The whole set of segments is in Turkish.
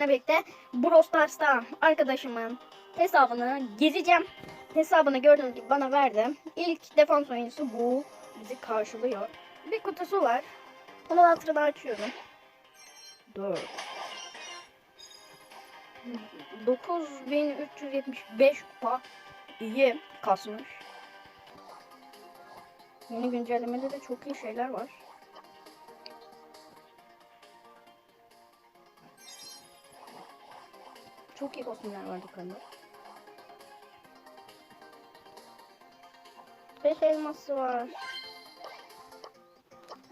birlikte Brawl Stars'ta arkadaşımın hesabını gezeceğim. Hesabını gördüğünüz gibi bana verdi. İlk defans oyuncusu bu. Bizi karşılıyor. Bir kutusu var. Onun hatırını açıyorum. 4 9375 kupa iyi kasmış. Yeni güncellemede de çok iyi şeyler var. Çok iyi kostümler var dükkanda. Beş elması var.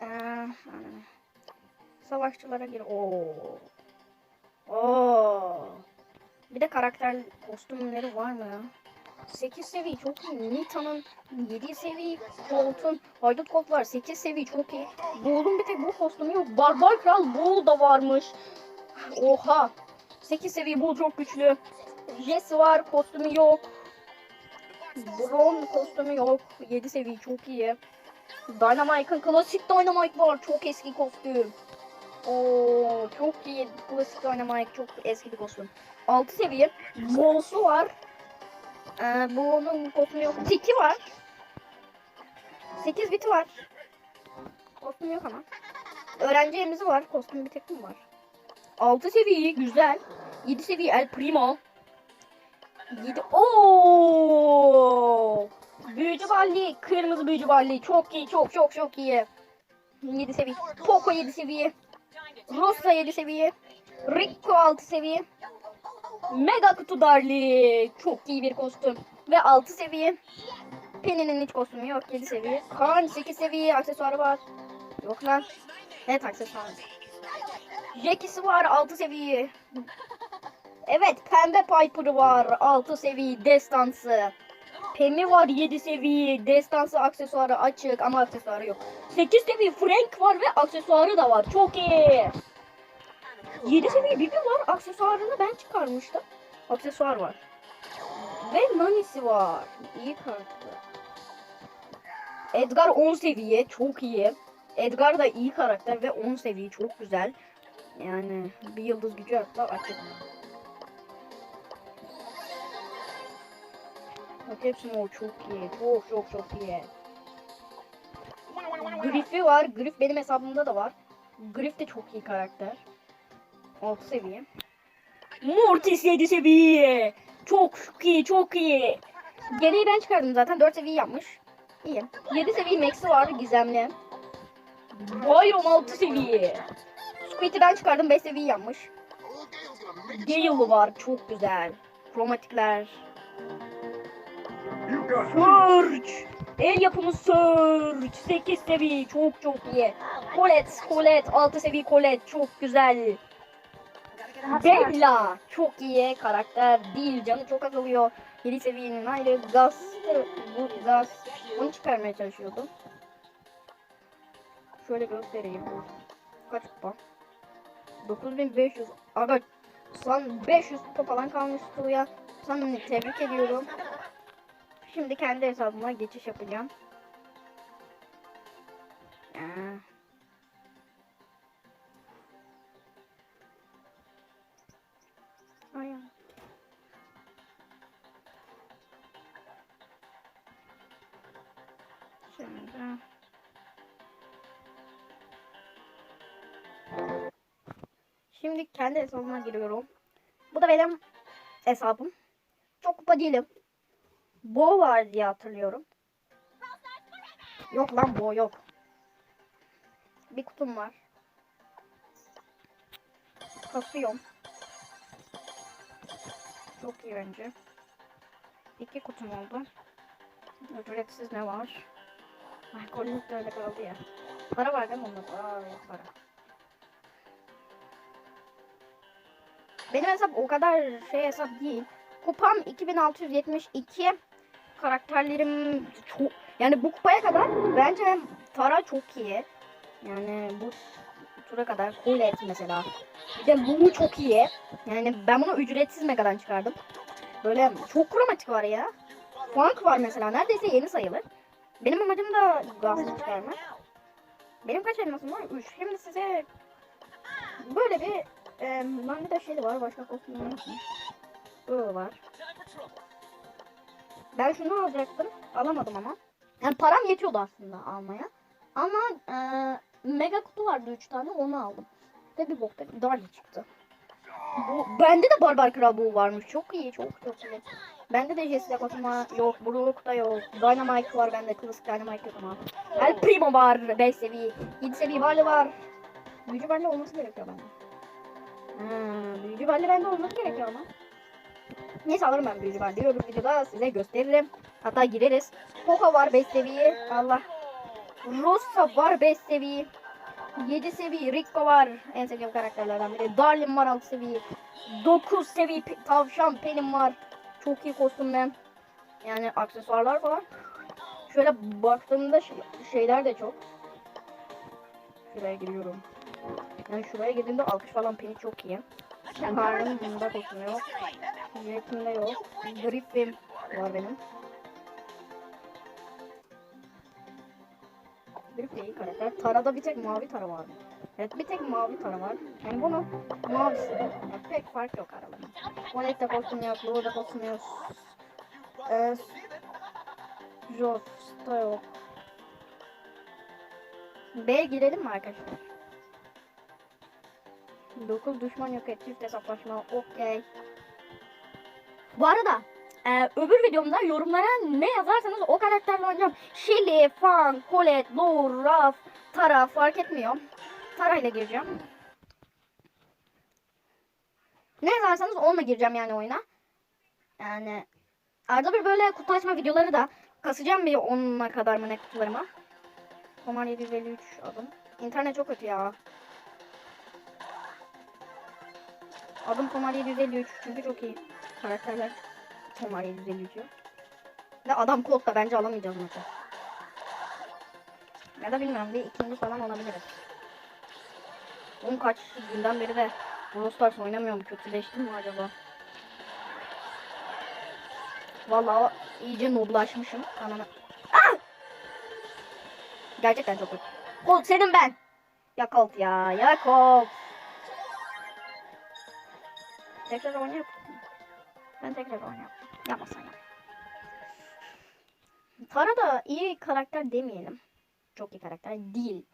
Ee, savaşçılara gir. Oo. Oo. Bir de karakter kostümleri var mı ya? 8 seviye çok iyi. Nita'nın 7 seviye Colt'un Haydut Colt var. 8 seviye çok iyi. Bull'un bir tek bu kostümü yok. Barbar Kral Bull da varmış. Oha. 8 seviye Bull çok güçlü. Jesse var kostümü yok. Braun kostümü yok. 7 seviye çok iyi. Dynamite'ın klasik Dynamite var. Çok eski kostüm. Oo, çok iyi. Klasik Dynamite çok eski bir kostüm. 6 seviye. Bolsu var. Ee, bu onun kostümü yok. Tiki var. 8 biti var. Kostüm yok ama. Öğrenci elimizi var. Kostüm bir tek mi var? 6 seviye güzel. 7 seviye El Primo. 7 Oo! Büyücü balli, kırmızı büyücü balli. Çok iyi, çok çok çok iyi. 7 seviye. Poco 7 seviye. Rosa 7 seviye. Rico 6 seviye. Mega kutu darli. Çok iyi bir kostüm. Ve 6 seviye. Penny'nin hiç kostümü yok. 7 seviye. Kaan 8 seviye. Aksesuarı var. Yok lan. Evet aksesuarı. Jackie'si var 6 seviye. Evet pembe Piper'ı var 6 seviye destansı. Pem'i var 7 seviye destansı aksesuarı açık ama aksesuarı yok. 8 seviye Frank var ve aksesuarı da var. Çok iyi. 7 seviye Bibi var. Aksesuarını ben çıkarmıştım. Aksesuar var. Ve Nani'si var. İyi karakter. Edgar 10 seviye. Çok iyi. Edgar da iyi karakter ve 10 seviye. Çok güzel. Yani bir yıldız gücü hatta açık. Bak hepsinin o çok iyi. Çok çok çok iyi. Griff'i var. Griff benim hesabımda da var. Griff de çok iyi karakter. 6 seviye. Mortis 7 seviye. Çok iyi çok iyi. Geriyi ben çıkardım zaten 4 seviye yapmış. İyi. 7 seviye Max'i var gizemli. Byron 6 seviye. Squid'i ben çıkardım 5 seviye yapmış. Gale'ı var çok güzel. Kromatikler. Surge. El yapımı Surge. 8 seviye çok çok iyi. Colette, Colette 6 seviye Colette çok güzel. Bella çok iyi karakter değil canı çok azalıyor. 7 seviyenin ayrı Gus bu Gus onu çıkarmaya çalışıyordum. Şöyle göstereyim. Kaç kupa? 9500 aga son 500 kupa falan kalmış Tuğya. Sana tebrik ediyorum. Şimdi kendi hesabıma geçiş yapacağım. Aa. Ay. Şimdi. Şimdi kendi hesabıma giriyorum. Bu da benim hesabım. Çok kupa değilim. Bo var diye hatırlıyorum. Yok lan Bo yok. Bir kutum var. Kasıyorum. Çok iyi bence. İki kutum oldu. Ücretsiz ne var? Ay kolluk da öyle kaldı ya. Para var değil mi onda? Aa para. Benim hesap o kadar şey hesap değil. Kupam 2672. Karakterlerim çok yani bu kupaya kadar bence Tara çok iyi. Yani bu tura kadar Colette mesela. Bir de Lulu çok iyi. Yani ben bunu ücretsiz Mega'dan çıkardım. Böyle çok kromatik var ya. Funk var mesela. Neredeyse yeni sayılır. Benim amacım da Gaz'ı çıkarmak. Benim kaç elmasım var? 3. Şimdi size böyle bir e, bende de şey de var. Başka kostüm var? Bu var. Ben şunu alacaktım. Alamadım ama. Yani param yetiyordu aslında almaya. Ama e, mega kutu vardı 3 tane onu aldım. Ve bir bokta Darly çıktı. Bu, bende de Barbar Kral bu varmış. Çok iyi, çok çok iyi. Bende de Jessica Kosma yok, Brook da yok. Dynamite var bende, klasik Dynamite yok ama. El Primo var 5 seviye. 7 seviye Barley var. Büyücü Barley olması gerekiyor bende. Hmm, büyücü Barley bende olması gerekiyor ama. Neyse alırım ben büyücü Barley'i. Öbür videoda size gösteririm. Hatta gireriz. Poco var 5 seviye. Allah. Rosa var 5 seviye. 7 seviye Rico var. En sevdiğim karakterlerden biri. Darlin var 6 seviye. 9 seviye tavşan Pelin var. Çok iyi kostüm ben. Yani aksesuarlar falan. Şöyle baktığımda şey- şeyler de çok. Şuraya giriyorum. Yani şuraya girdiğimde alkış falan peni çok iyi. Harun bunda yok. Jack'imde yok. Griffin var benim. Griffin iyi karakter. Tara'da bir tek mavi Tara var. Evet bir tek mavi Tara var. Yani bunun mavisi. Yani pek fark yok aralarında. Monet'te kostüm yok. Lour'da kostüm yok. Ee, Jost'ta yok. B'ye girelim mi arkadaşlar? 9 düşman yok et çift hesaplaşma okey. Bu arada e, öbür videomda yorumlara ne yazarsanız o karakterle oynayacağım. Shelly, Fan, Colette, Lou, Raf, Tara fark etmiyor. Tara ile gireceğim. Ne yazarsanız onunla gireceğim yani oyuna. Yani arada bir böyle kutu açma videoları da kasacağım bir onunla kadar mı ne kutularıma. Tomar 753 adım. İnternet çok kötü ya. Adım Tomar 753 çünkü çok iyi karakterler. Tomar 753 yok. Ve adam kod da bence alamayacağız maçı. Ya da bilmiyorum bir ikinci falan olabiliriz. Oğlum kaç günden beri de Brawl Stars oynamıyorum. Kötüleştim mi acaba? Vallahi iyice noblaşmışım. Ananı. Ah! Gerçekten çok kötü. Colt senin ben. Ya Colt ya. Ya Colt. Tekrar oynayıp. Ben tekrar oynayayım. Yapmasan ya. Tara da iyi karakter demeyelim. Çok iyi karakter değil.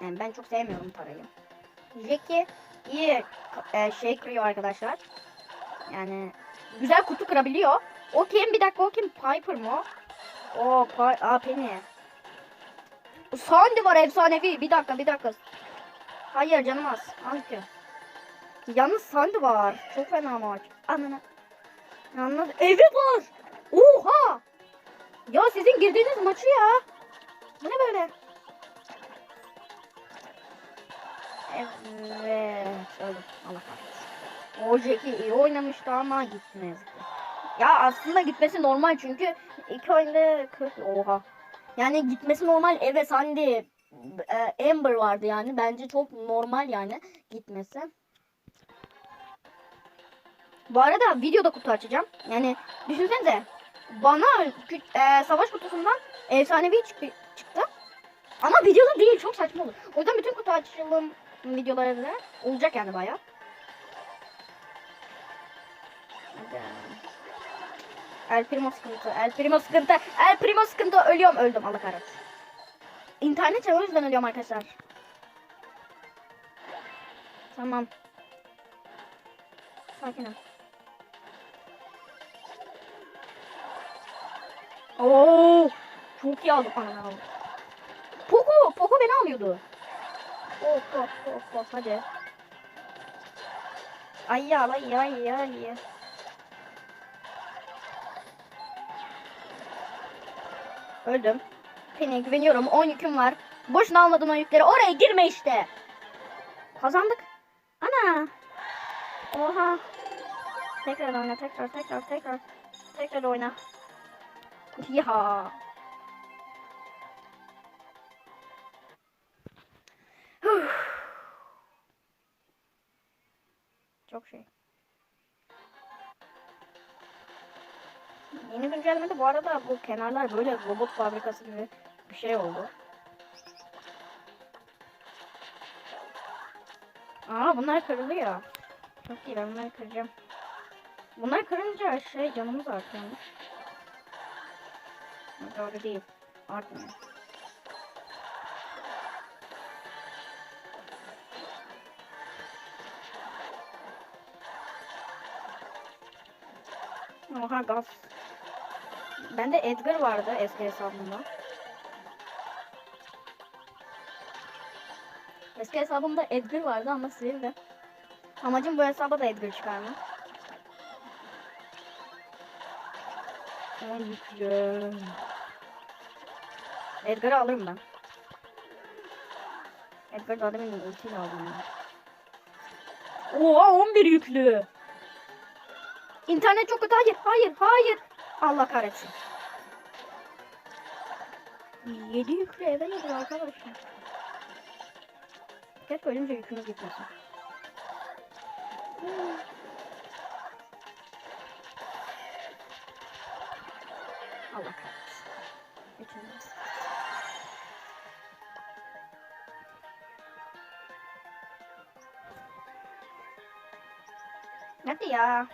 Yani ben çok sevmiyorum Tara'yı. Jackie iyi e, şey kırıyor arkadaşlar. Yani güzel kutu kırabiliyor. O kim? Bir dakika o kim? Piper mı? o? O Pi Aa Penny. Sandy var efsanevi. Bir dakika bir dakika. Hayır canım az. Al. Yalnız Sandy var. Çok fena maç. Ananı. Anladım. Evi var. Oha. Ya sizin girdiğiniz maçı ya. Bu ne böyle? Evet. Öldüm. Allah kahretsin. O Jackie iyi oynamıştı ama ki. Ya aslında gitmesi normal çünkü iki oyunda 40 oha. Yani gitmesi normal. Evet Sandy e, Amber vardı yani. Bence çok normal yani gitmesi. Bu arada videoda kutu açacağım. Yani düşünsenize. Bana e, savaş kutusundan efsanevi çıktı, çıktı. Ama videoda değil. Çok saçma olur. O yüzden bütün kutu açılım videoları da olacak yani bayağı. El Primo sıkıntı. El Primo sıkıntı. El Primo sıkıntı. Ölüyorum. Öldüm. Allah kahretsin. İnternet o yüzden ölüyorum arkadaşlar. Tamam. Sakin ol. Oo, çok iyi ananı aldım. Poco, Poco beni alıyordu. Of of of of hadi. Ay ya ay ay ay. Öldüm. Penny'e güveniyorum. 10 yüküm var. Boşuna almadım o yükleri. Oraya girme işte. Kazandık. Ana. Oha. Tekrar oyna tekrar tekrar tekrar. Tekrar oyna. Ya. Çok şey. Yeni güncellemede bu arada bu kenarlar böyle robot fabrikası gibi bir şey oldu. Aa bunlar kırılıyor. Çok iyi ben bunları kıracağım. Bunlar kırınca şey canımız artıyormuş. Doğru değil. Artmıyor. Oha gaz. Bende Edgar vardı eski hesabımda. Eski hesabımda Edgar vardı ama sildi. Amacım bu hesaba da Edgar çıkarmak. En yüklü. Edgar'ı alırım ben. Edgar da adamın ultiyle aldım ya. Oha 11 yüklü. İnternet çok kötü. Hayır, hayır, hayır. Allah kahretsin. 7 yüklü eve nedir arkadaşlar? Keşke ölünce yükümüz gitmesin. Allah kahretsin. Ya.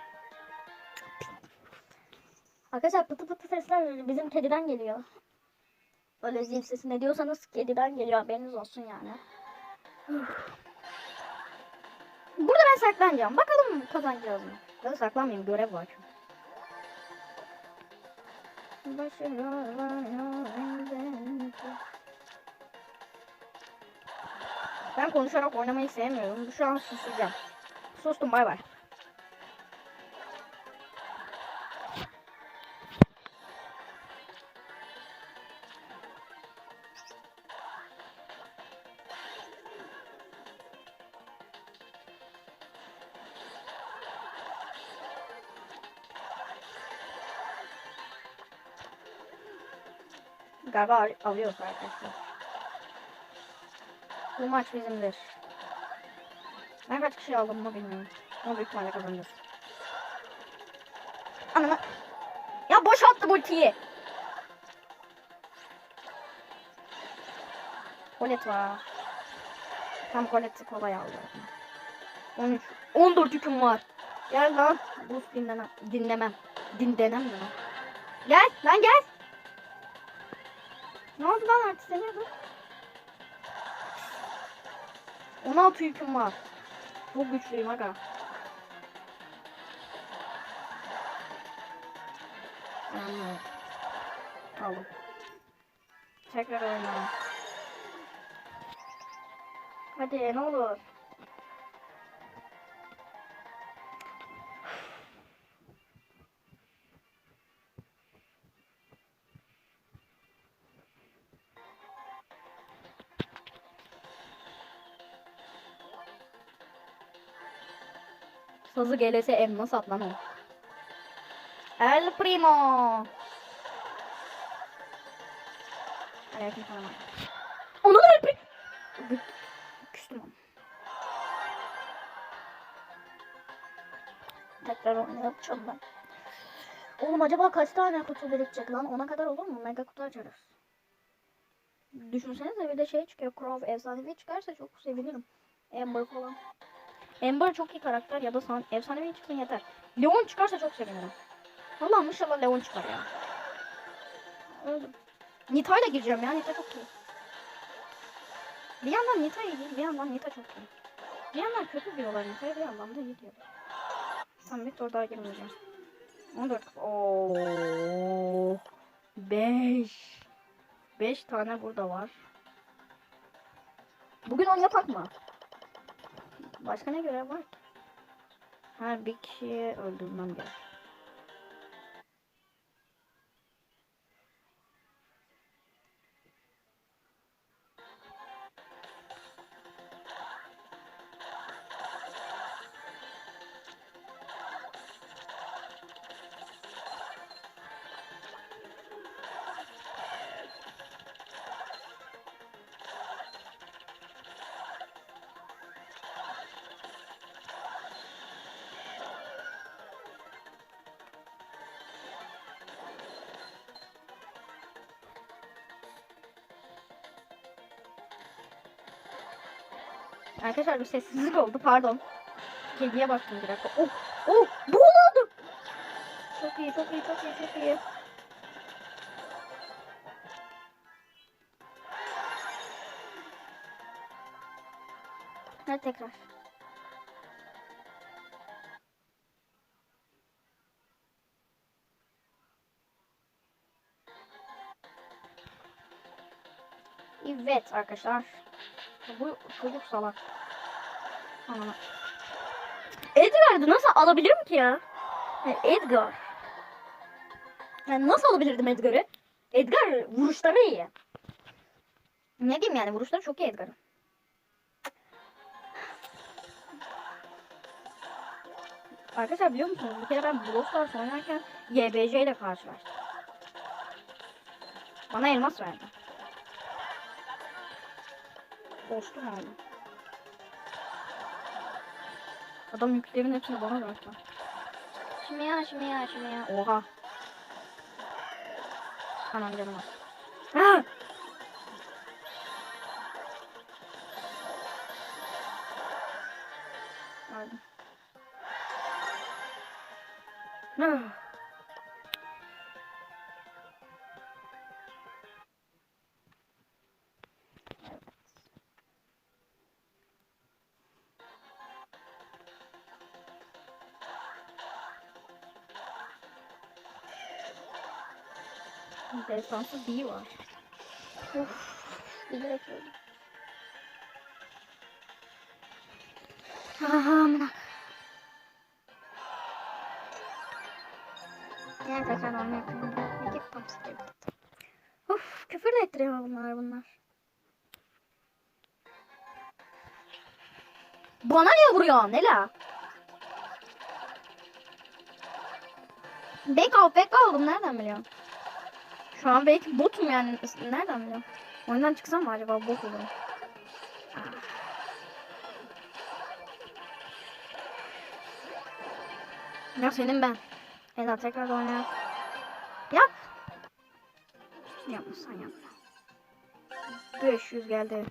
Arkadaşlar pıtı pıtı sesler bizim kediden geliyor. Öyle zil sesi ne diyorsanız kediden geliyor haberiniz olsun yani. Burada ben saklanacağım. Bakalım kazanacağız mı? Ya da saklanmayayım görev var çünkü. Ben konuşarak oynamayı sevmiyorum. Şu an susacağım. Sustum bay bay. Galiba al- alıyoruz arkadaşlar. Bu maç bizimdir. Ben kaç kişi aldım mı bilmiyorum. Ama büyük ihtimalle kazanacağız. Anama. Ya boşalttı ultiyi. Kolet var. Tam koleti kolay aldı. 13. 14 yüküm var. Gel lan. Bu dinlemem. Dinlemem. Dinlemem mi lan? Gel lan gel. Ne oldu lan artık ne bu? 16 yüküm var. Çok güçlüyüm aga. Yani aldım. Tekrar oynayalım. Hadi ne olur. Gelese elma sat lan o. El Primo. Aleyküm selam. Onu da El Primo. Küstüm. Tekrar yapacağım ben. Oğlum acaba kaç tane kutu birikecek lan? Ona kadar olur mu? Mega kutu açarız. Düşünsenize bir de şey çıkıyor. Crow efsanevi çıkarsa çok sevinirim. Amber falan. Amber çok iyi karakter ya da san efsanevi çıksın yeter. Leon çıkarsa çok sevinirim. Allah'ım inşallah Leon çıkar ya. Öldüm. Nita'yla gireceğim ya. Nita çok iyi. Bir yandan Nita iyi, bir yandan Nita çok iyi. Bir yandan kötü diyorlar Nita'ya, bir yandan da iyi diyorlar. Tamam bir tur daha girmeyeceğim. 14. Oo. 5. 5 tane burada var. Bugün onu yapak mı? Başka ne görev var? Her bir kişiyi öldürmem gerek. Arkadaşlar bir sessizlik oldu pardon. Kediye baktım bir dakika. Oh oh boğuluyordum. Çok iyi çok iyi çok iyi çok iyi. Hadi tekrar. Evet arkadaşlar. Bu çocuk salak. Ama. Edgar'dı nasıl alabilirim ki ya? Yani Edgar. Yani nasıl alabilirdim Edgar'ı? Edgar vuruşları iyi. Ne diyeyim yani vuruşları çok iyi Edgar'ın. Arkadaşlar biliyor musunuz? Bir kere ben Brawl Stars oynarken YBC ile karşılaştım. Bana elmas verdi. Dostum abi. Adam yüklerin hepsini bana bıraktı. Şimdi ya şimdi ya şimdi ya. Oha. Anam canım. Ha! Destansı B var. Uf, bilerek öldüm. Aha, amına. Gel tekrar oynayalım. İki popsicle. Of, küfür de ettiriyor bunlar bunlar. Bana niye vuruyorsun Ela? Back out, back oldum. Nereden biliyorsun? Şu an belki botum yani. Nereden biliyorum? Oyundan çıksam mı acaba bot olurum? Ya senin ben. Eda tekrar oynayalım. Yap. Yapmasan yapma. 500 geldi.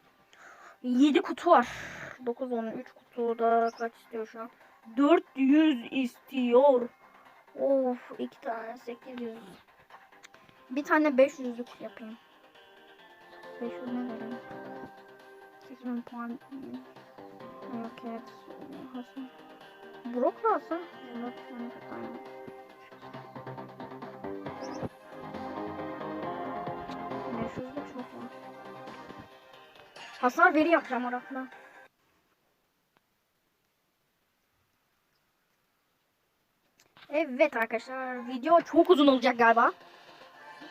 7 kutu var. 9 10 3 kutuda kaç istiyor şu an? 400 istiyor. Of 2 tane 800. Bir tane 500'lük yapayım. 500 ne vereyim? 8000 puan. Hasan. Alsın. Brock tane aynen. Beşyüzlük çok var. Hasar veri yapacağım orafla. Evet arkadaşlar video çok uzun olacak galiba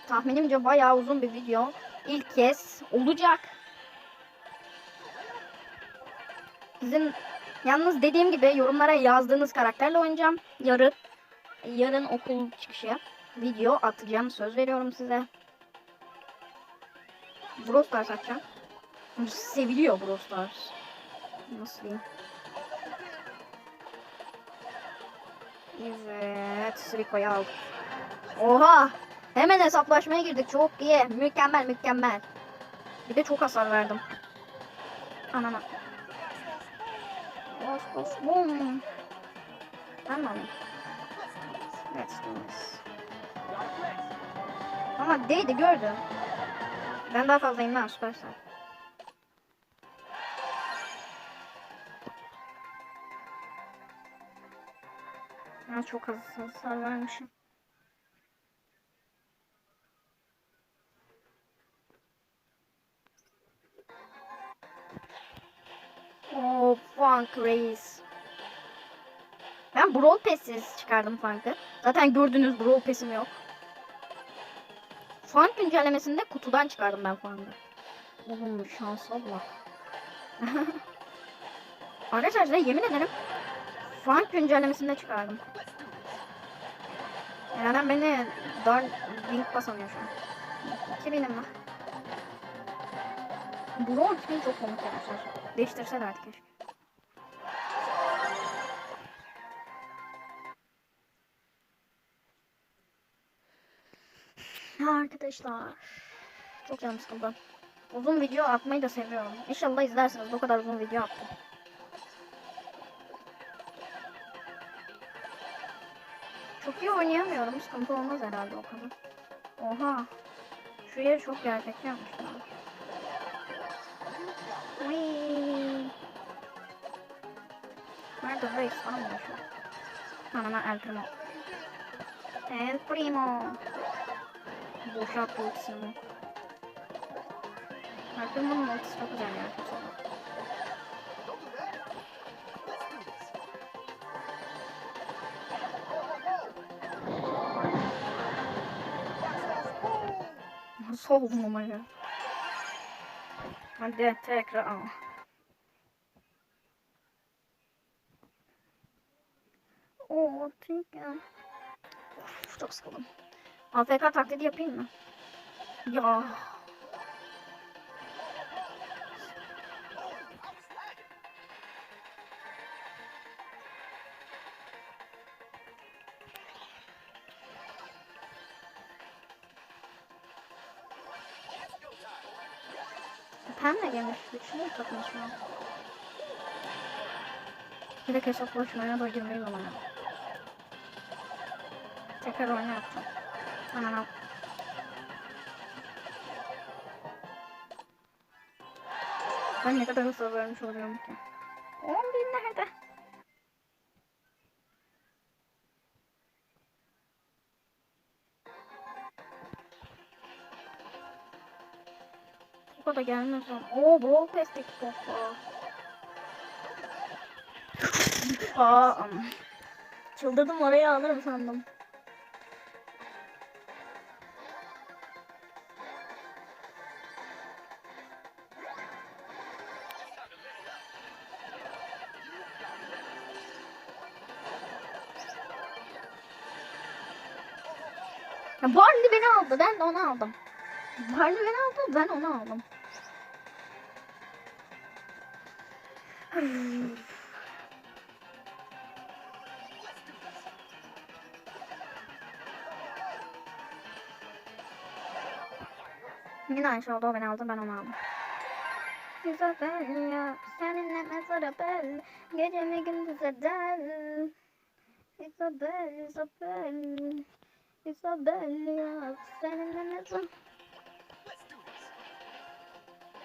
tahminimce bayağı uzun bir video. İlk kez olacak. Sizin yalnız dediğim gibi yorumlara yazdığınız karakterle oynayacağım. Yarın yarın okul çıkışı video atacağım. Söz veriyorum size. Brawl Stars atacağım. Seviliyor Brawl Stars. Nasıl diyeyim? Evet. Rico'yu aldık. Oha! Hemen hesaplaşmaya girdik. Çok iyi. Mükemmel mükemmel. Bir de çok hasar verdim. Anana. Bas bas bum. Alayım? Let's do this. Ama değdi gördüm. Ben daha fazlayım ben süpersen. Ben çok az hasar vermişim. Funk Reis. Ben Brawl Pass'siz çıkardım Funk'ı. Zaten gördüğünüz Brawl Pass'im yok. Funk güncellemesinde kutudan çıkardım ben Funk'ı. Oğlum şansa bak. Arkadaşlar yemin ederim Funk güncellemesinde çıkardım. Yani beni dar link basamıyor şu an. 2000'im var. İsmini çok komik yapmışlar. Değiştirseler keşke. Oha arkadaşlar. Çok canım sıkıldı. Uzun video atmayı da seviyorum. İnşallah izlersiniz. Bu kadar uzun video attım. Çok iyi oynayamıyorum. Sıkıntı olmaz herhalde o kadar. Oha. Şuraya çok gerçekçi yapmışlar. Nerede reis? Anlamıyor şu an. El primo. El primo. Boşalt ultisini. El Primo'nun ultisi çok güzel ya. Nasıl oldum ama ya? Hadi tekrar al. Oo, tekrar. Of, çok sıkıldım. AFK taklidi yapayım mı? Ya. Pemle gelmiş. Düşünüyor takmış şu an. Bir de hesap boşluğuna da girmeyi bulamadım. Tekrar oyna yapacağım. Ben ne kadar hızlı vermiş oluyorum ki. 10 bin nerede? Bu da lan. Oo Brawl Pass'teki popa. Aa, çıldırdım oraya alırım sandım. Aldı. Ben onu aldım. Beni aldı. Ben onu aldım. Yine aynı şey oldu. O beni aldı. Ben onu aldım. Isabel ya seninle mezara bel Gecemi gündüz eder Isabel, Isabel Isabel ya seninle mezara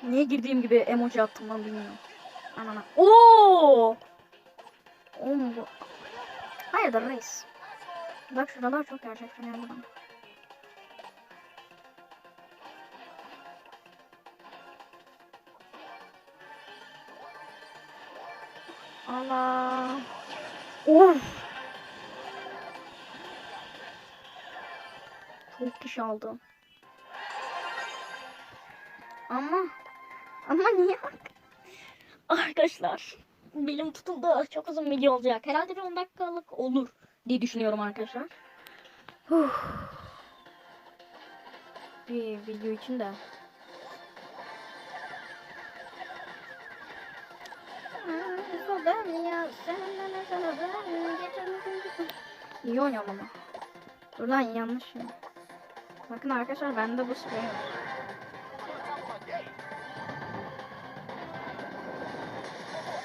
Niye girdiğim gibi emoji attım lan bilmiyorum. Anana. Oo! Oğlum bu. Hayırdır reis? Bak şuralar çok gerçekten ya buradan. Allah. Of. Kişi aldı. Ama ama niye? Arkadaşlar benim tutuldu çok uzun video olacak. Herhalde bir 10 dakikalık olur diye düşünüyorum arkadaşlar. Bir video için de. İyi oynuyorum ama. Dur lan yanlış ya. Bakın arkadaşlar bende bu sprey var.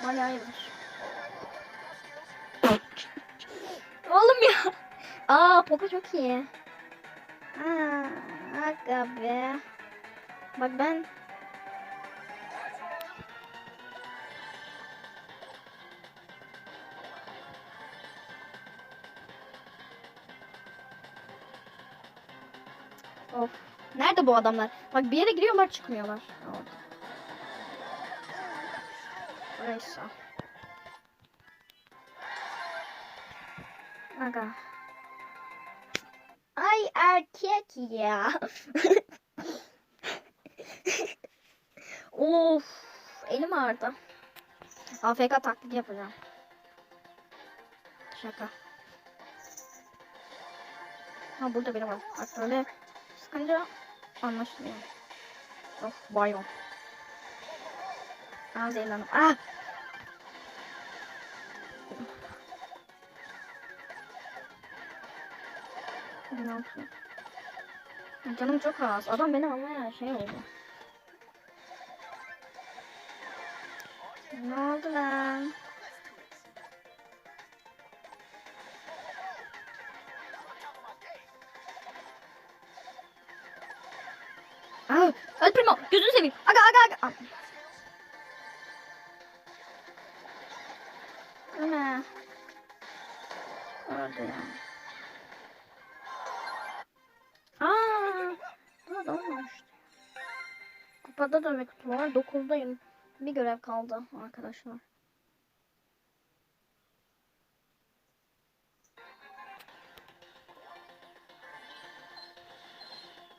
Bayağı iyidir. Oğlum ya. Aa Poco çok iyi. Aa, aga be. Bak ben Of. Nerede bu adamlar? Bak bir yere giriyorlar çıkmıyorlar. Orada. Burası. Aga. Ay erkek ya. of. Elim ağrıdı. AFK taklidi yapacağım. Şaka. Ha burada biri var. Bak böyle sıkınca anlaşılıyor. Of bayon. Aa zehirlendim. Ah! Ne yapıyor? Canım çok az. Adam beni almaya şey oldu. Ne oldu lan? Aga aga ne? Öldü ya. Aa, burada olmamıştı. Kupada da bir kutu var. 9'dayım. Bir görev kaldı arkadaşlar.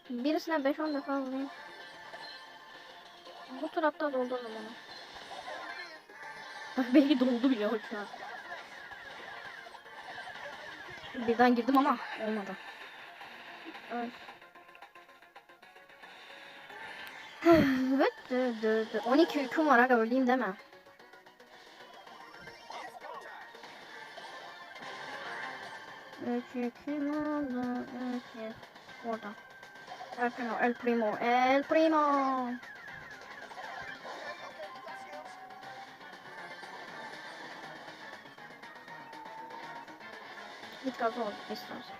Birisine 5-10 defa vurayım. Bu tarafta doldururum onu. Belki doldu bile o şu an. Birden girdim ama olmadı. Evet. Evet, dı, dı, dı. 12 yüküm var aga öleyim deme. Üç yüküm oldu, yük. Orada. El Primo, El Primo, El Primo. Git gaza ol istersen.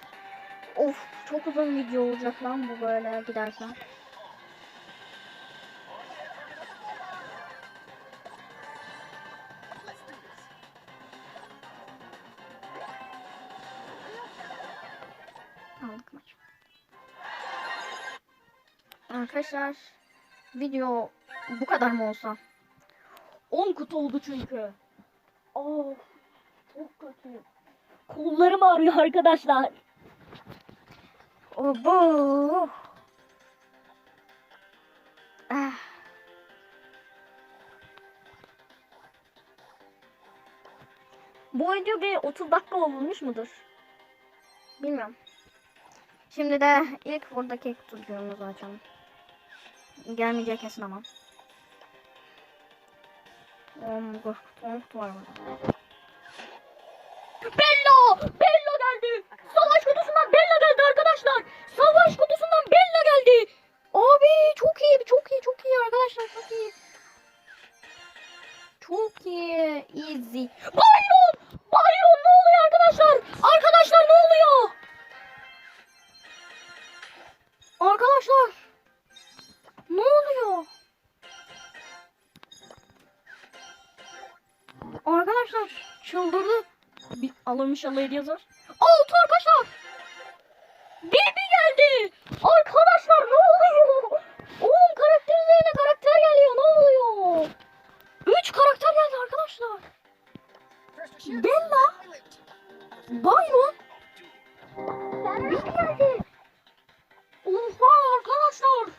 Of çok uzun video olacak lan bu böyle gidersen. Aldık maç. Arkadaşlar video bu kadar mı olsa? 10 kutu oldu çünkü. Of çok kötü. Kollarım ağrıyor arkadaşlar. Obo. Ah. Bu video bir 30 dakika olmuş mudur? Bilmiyorum. Şimdi de ilk buradaki kutucuğumuzu açalım. Gelmeyecek kesin ama. 10 kutu, 10 kutu var burada. Bello! Bello geldi! Savaş kutusundan Bello geldi arkadaşlar! Savaş kutusundan Bello geldi! Abi çok iyi, çok iyi, çok iyi arkadaşlar, çok iyi. Çok iyi. Easy. Byron! Byron ne oluyor Alınmış alayı yazar. Altı arkadaşlar. Bibi geldi. Arkadaşlar ne oluyor? Oğlum karakter üzerine karakter geliyor. Ne oluyor? Üç karakter geldi arkadaşlar. Bella. Byron. Bibi geldi. Oha arkadaşlar.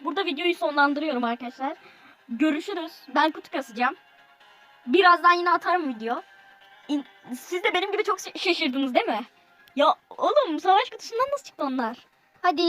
Burada videoyu sonlandırıyorum arkadaşlar. Görüşürüz. Ben kutu kasacağım. Birazdan yine atarım video. Siz de benim gibi çok şaşırdınız değil mi? Ya oğlum savaş kutusundan nasıl çıktı onlar? Hadi